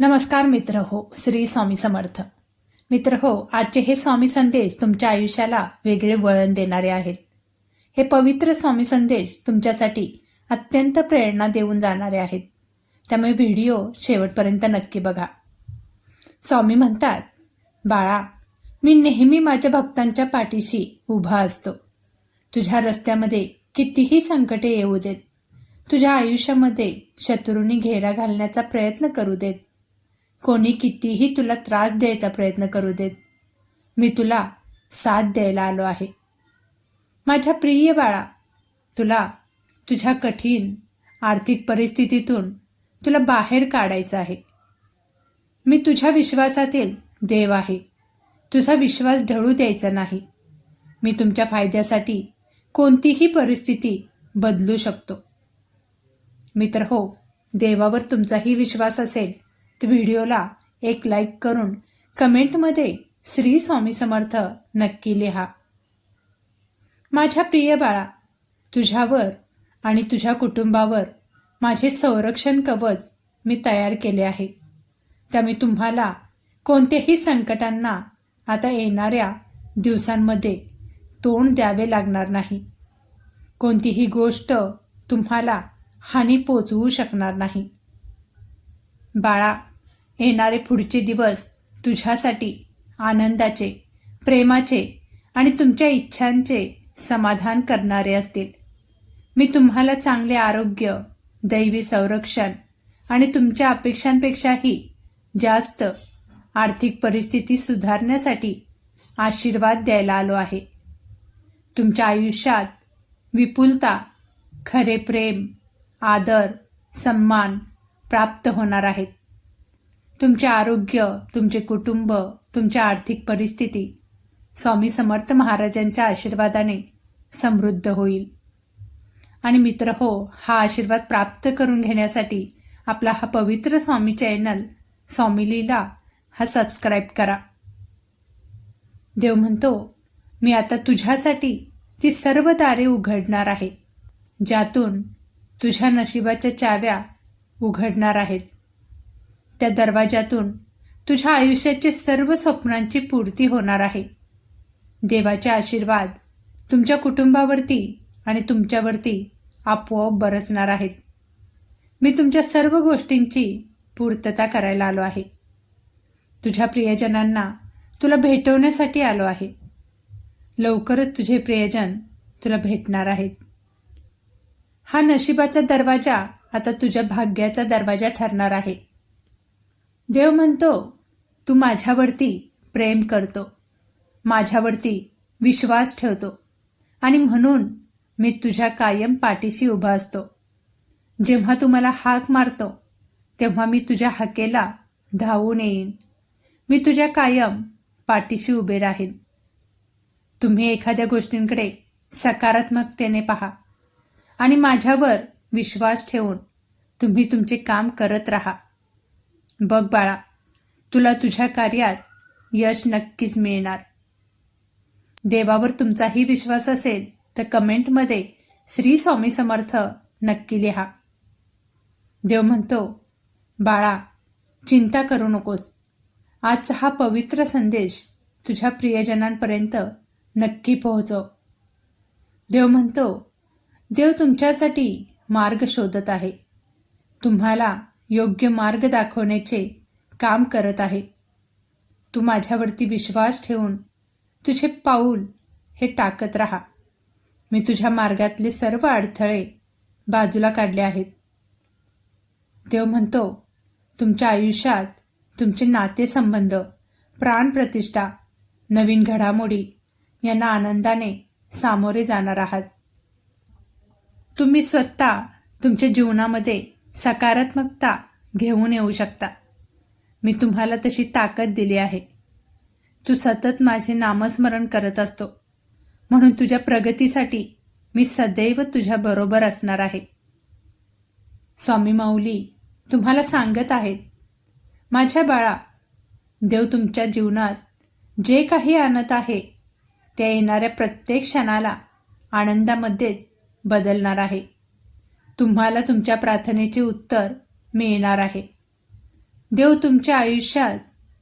नमस्कार मित्र हो श्री स्वामी समर्थ. मित्र हो आजचे हे स्वामी संदेश तुमच्या आयुष्याला वेगळे वळण देणारे आहेत. हे पवित्र स्वामी संदेश तुमच्यासाठी अत्यंत प्रेरणा देऊन जाणारे आहेत. त्यामुळे व्हिडिओ शेवटपर्यंत नक्की बघा. स्वामी म्हणतात बाळा मी नेहमी माझ्या भक्तांच्या पाठीशी उभा असतो. तुझ्या रस्त्यामध्ये कितीही संकटे येऊ देत तुझ्या आयुष्यामध्ये शत्रूंनी घेरा घालण्याचा प्रयत्न करू देत कोणी कितीही तुला त्रास द्यायचा प्रयत्न करू देत मी तुला साथ द्यायला आलो आहे. माझ्या प्रिय बाळा तुला तुझ्या कठीण आर्थिक परिस्थितीतून तुला बाहेर काढायचं आहे. मी तुझ्या विश्वासातील देव आहे. तुझा विश्वास ढळू द्यायचा नाही. मी तुमच्या फायद्यासाठी कोणतीही परिस्थिती बदलू शकतो. मित्र हो देवावर तुमचाही विश्वास असेल. व्हिडिओला एक लाईक करून कमेंटमध्ये श्री स्वामी समर्थ नक्की लिहा. माझ्या प्रिय बाळा तुझ्यावर आणि तुझ्या कुटुंबावर माझे संरक्षण कवच मी तयार केले आहे. त्यामुळे तुम्हाला कोणत्याही संकटांना आता येणाऱ्या दिवसांमध्ये तोंड द्यावे लागणार नाही. कोणतीही गोष्ट तुम्हाला हानी पोचवू शकणार नाही. बाळा येणारे पुढचे दिवस तुझ्यासाठी आनंदाचे प्रेमाचे आणि तुमच्या इच्छांचे समाधान करणारे असतील. मी तुम्हाला चांगले आरोग्य दैवी संरक्षण आणि तुमच्या अपेक्षांपेक्षाही जास्त आर्थिक परिस्थिती सुधारण्यासाठी आशीर्वाद द्यायला आलो आहे. तुमच्या आयुष्यात विपुलता खरे प्रेम आदर सन्मान प्राप्त होणार आहेत. तुमचे आरोग्य तुमचे कुटुंब तुमच्या आर्थिक परिस्थिती स्वामी समर्थ महाराजांच्या आशीर्वादाने समृद्ध होईल. आणि मित्र हो हा आशीर्वाद प्राप्त करून घेण्यासाठी आपला हा पवित्र स्वामी चॅनल स्वामी लीला हा सबस्क्राईब करा. देव म्हणतो मी आता तुझ्यासाठी ती सर्व दारे उघडणार आहे ज्यातून तुझ्या नशिबाच्या चाव्या उघडणार आहेत. त्या दरवाजातून तुझ्या आयुष्याचे सर्व स्वप्नांची पूर्ती होणार आहे. देवाचे आशीर्वाद तुमच्या कुटुंबावरती आणि तुमच्यावरती आपोआप बरसणार आहेत. मी तुमच्या सर्व गोष्टींची पूर्तता करायला आलो आहे. तुझ्या प्रियजनांना तुला भेटवण्यासाठी आलो आहे. लवकरच तुझे प्रियजन तुला भेटणार आहेत. हा नशिबाचा दरवाजा आता तुझ्या भाग्याचा दरवाजा ठरणार आहे. देव म्हणतो तू माझ्यावरती प्रेम करतो. माझ्यावरती विश्वास ठेवतो. आणि म्हणून मी तुझ्या कायम पाठीशी उभा असतो. जेव्हा तू मला हाक मारतो तेव्हा मी तुझ्या हाकेला धावून येईन. मी तुझ्या कायम पाठीशी उभे राहीन. तुम्ही एखाद्या गोष्टींकडे सकारात्मकतेने पहा आणि माझ्यावर विश्वास ठेवून तुम्ही तुमचे काम करत राहा. बघ बाळा तुला तुझ्या कार्यात यश नक्कीच मिळणार. देवावर तुमचाही विश्वास असेल तर कमेंटमध्ये श्री स्वामी समर्थ नक्की लिहा. देव म्हणतो बाळा चिंता करू नकोस. आजचा हा पवित्र संदेश तुझ्या प्रियजनांपर्यंत नक्की पोहोचव. देव म्हणतो देव तुमच्यासाठी मार्ग शोधत आहे. तुम्हाला योग्य मार्ग दाखवण्याचे काम करत आहे. तू माझ्यावरती विश्वास ठेवून तुझे पाऊल हे टाकत राहा. मी तुझ्या मार्गातले सर्व अडथळे बाजूला काढले आहेत. देव म्हणतो तुमच्या आयुष्यात तुमचे नातेसंबंध प्राणप्रतिष्ठा नवीन घडामोडी यांना आनंदाने सामोरे जाणार आहात. तुम्ही स्वतः तुमच्या जीवनामध्ये सकारात्मकता घेऊन येऊ शकता. मी तुम्हाला तशी ताकद दिली आहे. तू सतत माझे नामस्मरण करत असतो. म्हणून तुझ्या प्रगतीसाठी मी सदैव तुझ्या बरोबर असणार आहे. स्वामी माऊली तुम्हाला सांगत आहेत माझ्या बाळा देव तुमच्या जीवनात जे काही आणत आहे त्या येणाऱ्या प्रत्येक क्षणाला आनंदामध्येच बदलणार आहे. तुम्हाला तुमच्या प्रार्थनेचे उत्तर मिळणार आहे. देव तुमच्या आयुष्यात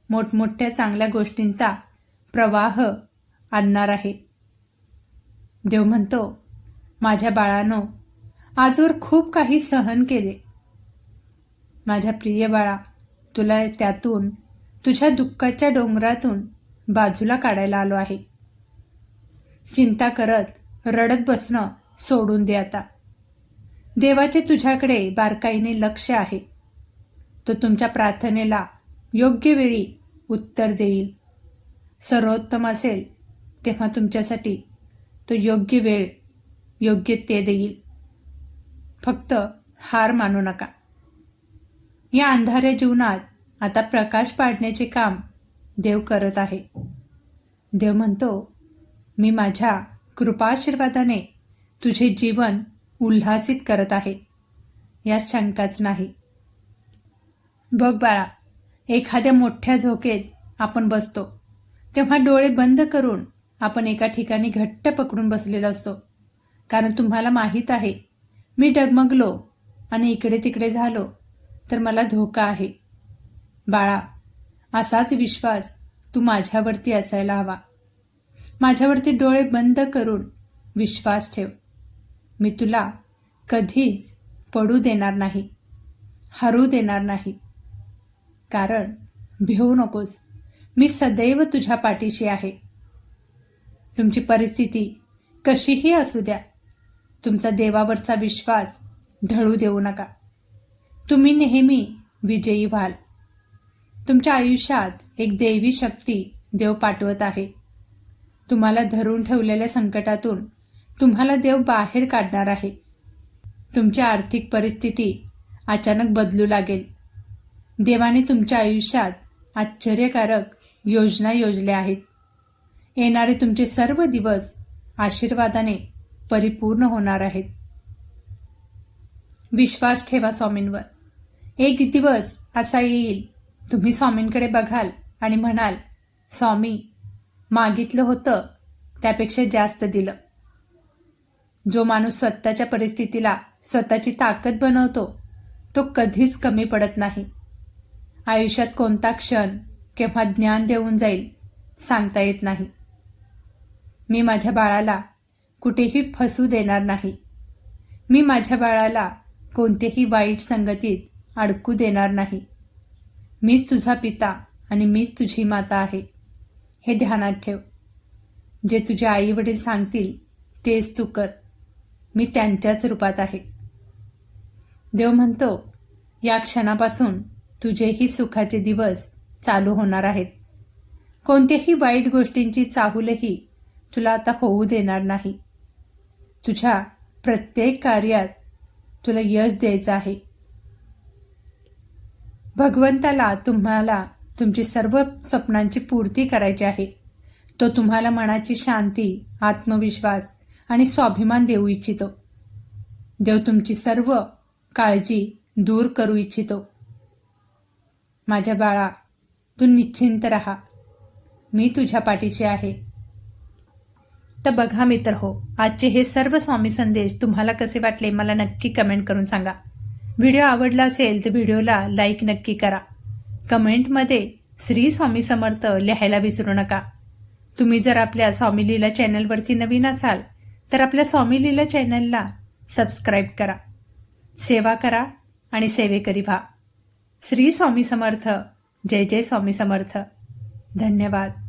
मोठमोठ्या चांगल्या गोष्टींचा प्रवाह आणणार आहे. देव म्हणतो माझ्या बाळानो आजवर खूप काही सहन केले. माझ्या प्रिय बाळा तुला त्यातून तुझ्या दुःखाच्या डोंगरातून बाजूला काढायला आलो आहे. चिंता करत रडत बसणं सोडून दे आता. देवाचे तुझ्याकडे बारकाईने लक्ष आहे. तो तुमच्या प्रार्थनेला योग्य वेळी उत्तर देईल. सर्वोत्तम असेल तेव्हा तुमच्यासाठी तो योग्य वेळ योग्य ते देईल. फक्त हार मानू नका. या अंधाऱ्या जीवनात आता प्रकाश पाडण्याचे काम देव करत आहे. देव म्हणतो मी माझ्या कृपाशीर्वादाने तुझे जीवन उल्हासित करत आहे. यात शंकाच नाही. बघ बाळा एखाद्या मोठ्या झोकेत आपण बसतो. तेव्हा डोळे बंद करून आपण एका ठिकाणी घट्ट पकडून बसलेलो असतो. कारण तुम्हाला माहीत आहे मी डगमगलो आणि इकडे तिकडे झालो तर मला धोका आहे. बाळा असाच विश्वास तू माझ्यावरती असायला हवा. माझ्यावरती डोळे बंद करून विश्वास ठेव. मी तुला कधीच पडू देणार नाही हरू देणार नाही. कारण भिवू नकोस. मी सदैव तुझ्या पाठीशी आहे. तुमची परिस्थिती कशीही असू द्या तुमचा देवावरचा विश्वास ढळू देऊ नका. तुम्ही नेहमी विजयी व्हाल. तुमच्या आयुष्यात एक देवी शक्ती देव पाठवत आहे. तुम्हाला धरून ठेवलेल्या संकटातून तुम्हाला देव बाहेर काढणार आहे. तुमची आर्थिक परिस्थिती अचानक बदलू लागेल. देवाने तुमच्या आयुष्यात आश्चर्यकारक योजना योजल्या आहेत. येणारे तुमचे सर्व दिवस आशीर्वादाने परिपूर्ण होणार आहेत. विश्वास ठेवा स्वामींवर. एक दिवस असा येईल. तुम्ही स्वामींकडे बघाल आणि म्हणाल स्वामी मागितलं होतं त्यापेक्षा जास्त दिलं. जो माणूस स्वतःच्या परिस्थितीला स्वतःची ताकद बनवतो तो कधीच कमी पडत नाही. आयुष्यात कोणता क्षण केव्हा ज्ञान देऊन जाईल सांगता येत नाही. मी माझ्या बाळाला कुठेही फसू देणार नाही. मी माझ्या बाळाला कोणतेही वाईट संगतीत अडकू देणार नाही. मीच तुझा पिता आणि मीच तुझी माता आहे. हे ध्यानात ठेव. जे तुझे आई वडील सांगतील तेच तू कर. मी त्यांच्याच रूपात आहे. देव म्हणतो या क्षणापासून तुझेही सुखाचे दिवस चालू होणार आहेत. कोणत्याही वाईट गोष्टींची चाहूलही तुला आता होऊ देणार नाही. तुझ्या प्रत्येक कार्यात तुला यश द्यायचं आहे. भगवंताला तुम्हाला तुमची सर्व स्वप्नांची पूर्ती करायची आहे. तो तुम्हाला मनाची शांती आत्मविश्वास आणि स्वाभिमान देऊ इच्छितो. देव तुमची सर्व काळजी दूर करू इच्छितो. माझ्या बाळा तू निश्चिंत राहा. मी तुझ्या पाठीची आहे. तर बघा मित्र हो आजचे हे सर्व स्वामी संदेश तुम्हाला कसे वाटले मला नक्की कमेंट करून सांगा. व्हिडिओ आवडला असेल तर व्हिडिओला लाईक नक्की करा. कमेंटमध्ये श्री स्वामी समर्थ लिहायला विसरू नका. तुम्ही जर आपल्या स्वामी लीला चॅनलवरती नवीन असाल तर आपल्या स्वामी लीला चॅनलला सबस्क्राईब करा सेवा करा आणि सेवेकरी व्हा. श्री स्वामी समर्थ. जय जय स्वामी समर्थ. धन्यवाद.